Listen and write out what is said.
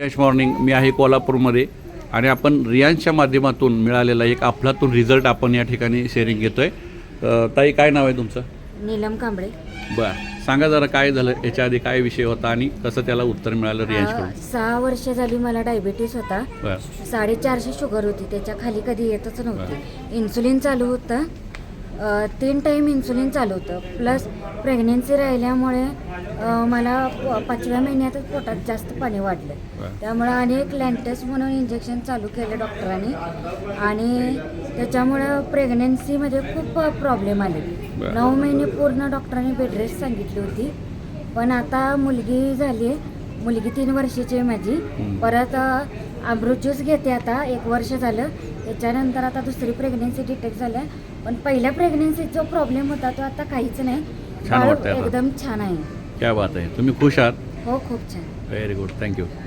Cash morning मी आहे कोल्हापूरमध्ये आणि आपण रियांच्या माध्यमातून मिळालेला एक अफलातून रिझल्ट आपण या ठिकाणी शेअरिंग घेतोय. अ, ताई काय नाव आहे तुमचं? नीलम कांबळे. बरं सांगा जरा काय झालं याच्या आधी काय विषय होता आणि कसं त्याला उत्तर मिळालं अ, रियांशकडून? सहा वर्ष झाली मला डायबिटीस होता. बरं. साडेचारशे शुगर होती त्याच्याखाली कधी येतच नव्हती. इन्सुलिन चालू होतं. तीन टाईम इन्सुलिन चालू होतं. प्लस प्रेग्नेन्सी राहिल्यामुळे मला पाचव्या महिन्यातच पोटात जास्त पाणी वाढलं. त्यामुळं अनेक लँटेस म्हणून इंजेक्शन चालू केलं डॉक्टरांनी. आणि त्याच्यामुळं प्रेग्नेन्सीमध्ये खूप प्रॉब्लेम आले. नऊ महिने पूर्ण डॉक्टरांनी बेड रेस्ट सांगितली होती. पण आता मुलगी झाली मुलगी तीन वर्षाची आहे माझी. परत अमृत ज्यूस घेते आता एक वर्ष झालं. त्याच्यानंतर आता दुसरी प्रेग्नेन्सी डिटेक्ट झाल्या. पण पहिल्या प्रेग्नेन्सीत जो प्रॉब्लेम होता तो आता काहीच नाही. छान बाळ वाटतंय आता. एकदम छान आहे. क्या बात आहे. तुम्ही खुश आहात? हो खूप छान. Very good thank you